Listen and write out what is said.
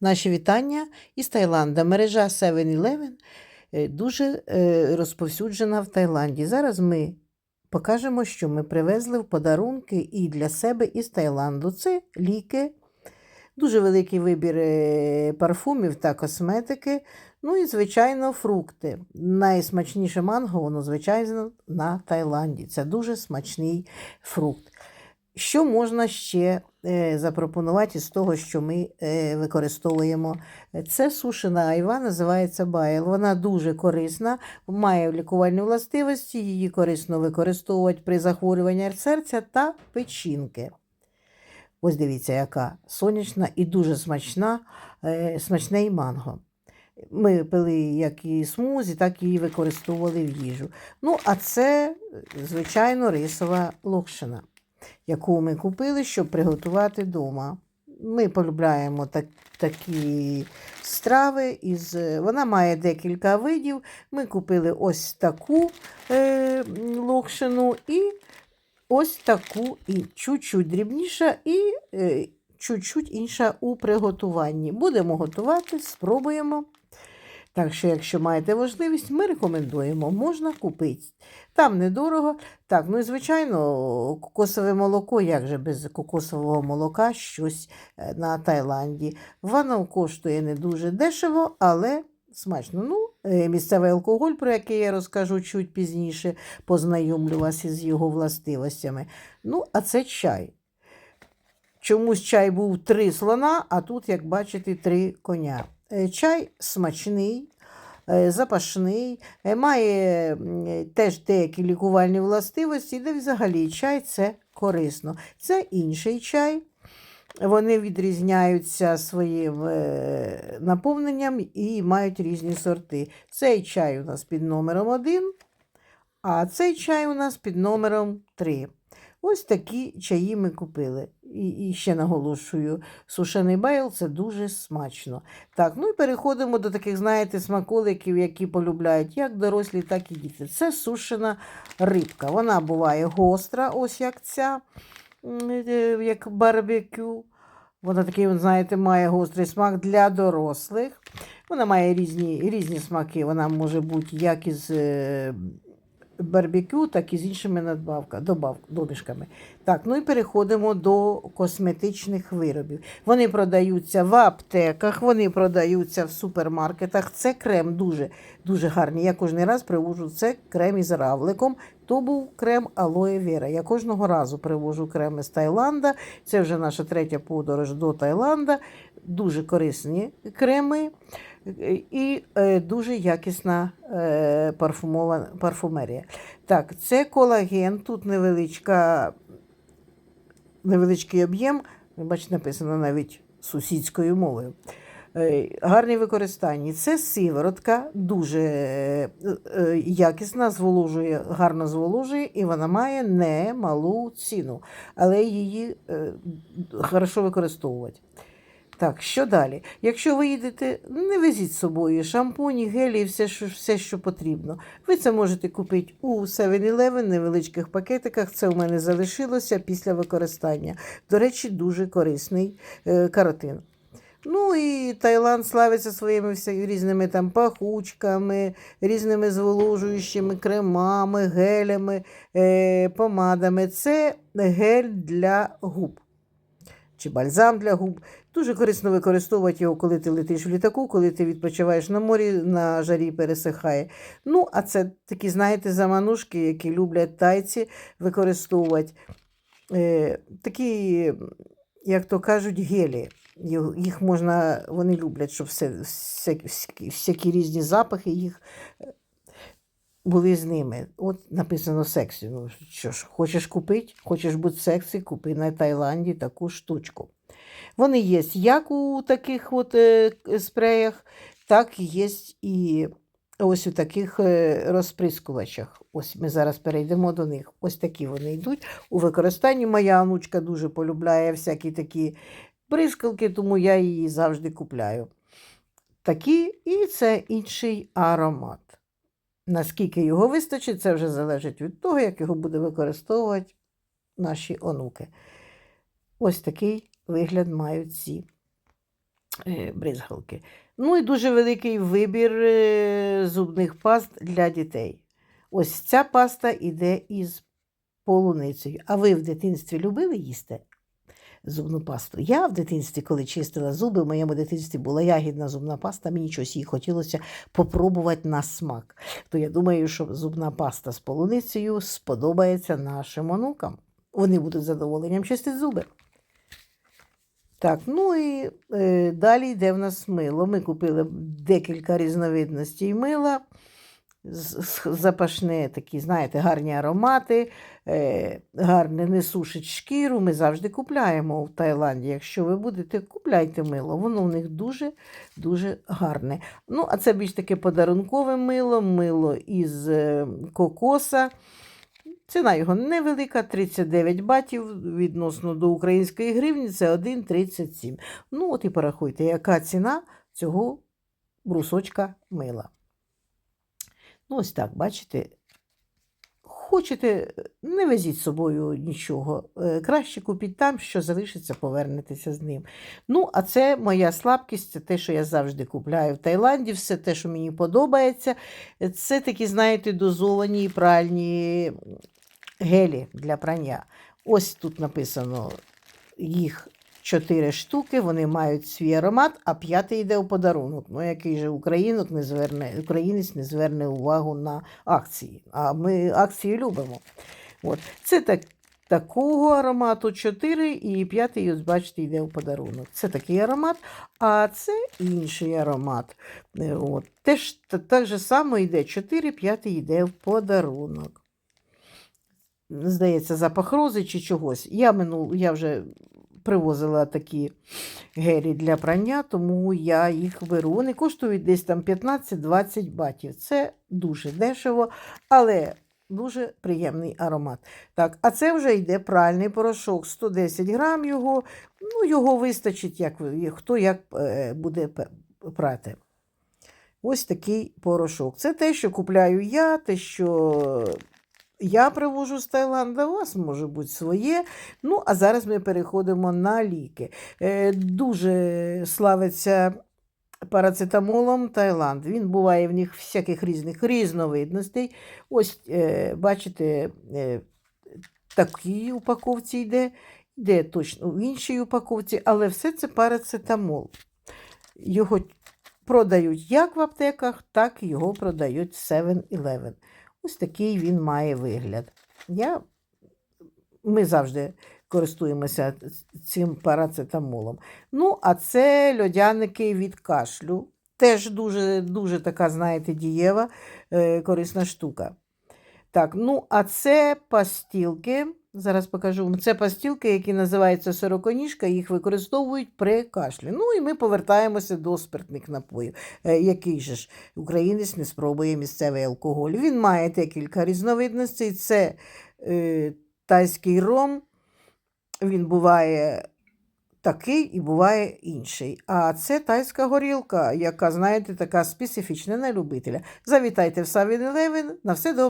Наші вітання із Таїланда. Мережа 7-Eleven е, дуже е, розповсюджена в Таїланді. Зараз ми покажемо, що ми привезли в подарунки і для себе із Таїланду. Це ліки, дуже великий вибір е, парфумів та косметики. Ну і, звичайно, фрукти. Найсмачніше манго, воно, звичайно, на Таїланді. Це дуже смачний фрукт. Що можна ще запропонувати з того, що ми е, використовуємо? Це сушена айва, називається байл. Вона дуже корисна, має лікувальні властивості, її корисно використовувати при захворюванні серця та печінки. Ось дивіться, яка сонячна і дуже смачна, е, смачне манго. Ми пили як і смузі, так і використовували в їжу. Ну, а це, звичайно, рисова локшина яку ми купили, щоб приготувати вдома. Ми полюбляємо так, такі страви. Із, вона має декілька видів. Ми купили ось таку е, локшину і ось таку, і чуть-чуть дрібніша, і е, чуть-чуть інша у приготуванні. Будемо готувати, спробуємо. Так що, якщо маєте можливість, ми рекомендуємо, можна купити. Там недорого. Так, ну і звичайно, кокосове молоко, як же без кокосового молока щось е, на Таїланді. Воно коштує не дуже дешево, але смачно. Ну, е, Місцевий алкоголь, про який я розкажу чуть пізніше, познайомлю вас із його властивостями. Ну, а це чай. Чомусь чай був три слона, а тут, як бачите, три коня. Е, Чай смачний, е, запашний, е, має теж деякі лікувальні властивості, де взагалі чай це корисно. Це інший чай. Вони відрізняються своїм наповненням і мають різні сорти. Цей чай у нас під номером 1, а цей чай у нас під номером 3. Ось такі чаї ми купили. І, і ще наголошую, сушений байл це дуже смачно. Так, ну і переходимо до таких, знаєте, смаколиків, які полюбляють як дорослі, так і діти. Це сушена рибка. Вона буває гостра, ось як ця, е, як барбекю. Вона такий, знаєте, має гострий смак для дорослих. Вона має різні, різні смаки. Вона може бути як із е, барбекю, так і з іншими надбавками, добав, домішками. Так, ну і переходимо до косметичних виробів. Вони продаються в аптеках, вони продаються в супермаркетах. Це крем дуже, дуже гарний. Я кожен раз привожу це крем із равликом. То був крем Алоє Вера. Я кожного разу привожу креми з Таїланда. Це вже наша третя подорож до Таїланда. Дуже корисні креми і е, дуже якісна е, парфумерія. Так, це колаген, тут невеличка, невеличкий об'єм, бачите, написано навіть сусідською мовою. Е, Гарні використання. Це сиворотка, дуже е, е, якісна, зволожує, гарно зволожує, і вона має немалу ціну, але її хорошо використовувати. Так, що далі? Якщо ви їдете, не везіть з собою шампуні, гелі і все, що, все, що потрібно. Ви це можете купити у 7-Eleven, невеличких пакетиках. Це у мене залишилося після використання. До речі, дуже корисний каротин. Ну і Таїланд славиться своїми різними там пахучками, різними зволожуючими кремами, гелями, е, помадами. Це гель для губ чи бальзам для губ. Дуже корисно використовувати його, коли ти летиш в літаку, коли ти відпочиваєш на морі, на жарі пересихає. Ну, а це такі, знаєте, заманушки, які люблять тайці використовувати. Е, такі, як то кажуть, гелі. Їх- можна, вони люблять, щоб все, всякі, всякі різні запахи їх е, були з ними. От написано сексі. Ну що ж, хочеш купити, хочеш бути сексі, купи на Таїланді таку штучку. Вони є як у таких от е, спреях, так і є і ось у таких е, розприскувачах. Ось ми зараз перейдемо до них. Ось такі вони йдуть у використанні. Моя онучка дуже полюбляє всякі такі бризкалки, тому я її завжди купляю. Такі, і це інший аромат. Наскільки його вистачить, це вже залежить від того, як його буде використовувати наші онуки. Ось такий вигляд мають ці е, бризгалки. Ну і дуже великий вибір е, зубних паст для дітей. Ось ця паста йде із полуницею. А ви в дитинстві любили їсти зубну пасту? Я в дитинстві, коли чистила зуби, в моєму дитинстві була ягідна зубна паста, мені щось її хотілося попробувати на смак. То я думаю, що зубна паста з полуницею сподобається нашим онукам. Вони будуть задоволенням чистити зуби. Так, ну і е, далі йде в нас мило. Ми купили декілька різновидностей мила. Запашне такі, знаєте, гарні аромати, е, гарне не шкіру. Ми завжди купляємо в Таїланді. Якщо ви будете, купляйте мило. Воно у них дуже-дуже гарне. Ну, а це більш таке подарункове мило, мило із е, кокоса. Ціна його невелика, 39 батів відносно до української гривні, це 1,37. Ну, от і порахуйте, яка ціна цього брусочка мила. Ну, ось так, бачите. Хочете, не везіть з собою нічого. Е, Краще купіть там, що залишиться, повернетеся з ним. Ну, а це моя слабкість, це те, що я завжди купляю в Таїланді, все те, що мені подобається. Це такі, знаєте, дозовані пральні гелі для прання. Ось тут написано їх чотири штуки, вони мають свій аромат, а п'ятий йде у подарунок. Ну, який же українок не зверне, українець не зверне увагу на акції. А ми акції любимо. От. Це так, такого аромату 4 і п'ятий, ось бачите, йде у подарунок. Це такий аромат, а це інший аромат. От. Теж так же само йде 4, п'ятий йде в подарунок. Здається, запах рози чи чогось. Я, минул, я вже привозила такі гелі для прання, тому я їх беру. Вони коштують десь там 15-20 батів. Це дуже дешево, але дуже приємний аромат. Так, а це вже йде пральний порошок, 110 грам його. Ну, його вистачить, як, хто як е, буде прати. Ось такий порошок. Це те, що купляю я, те, що я привожу з Таїланда, у вас може бути своє. Ну, а зараз ми переходимо на ліки. Е, дуже славиться парацетамолом Таїланд. Він буває в них всяких різних різновидностей. Ось, е, бачите, е, такій упаковці йде, йде точно в іншій упаковці, але все це парацетамол. Його продають як в аптеках, так і його продають в 7-Eleven. Ось такий він має вигляд. Я... Ми завжди користуємося цим парацетамолом. Ну, а це льодяники від кашлю. Теж дуже, дуже така, знаєте, дієва, е, корисна штука. Так, ну, а це пастілки. Зараз покажу. Це пастілки, які називаються сороконіжка, їх використовують при кашлі. Ну і ми повертаємося до спиртних напоїв. Е, який же ж українець не спробує місцевий алкоголь? Він має декілька різновидностей. Це е, тайський ром, він буває такий і буває інший. А це тайська горілка, яка, знаєте, така специфічна на любителя. Завітайте в 7-Eleven. На все добре.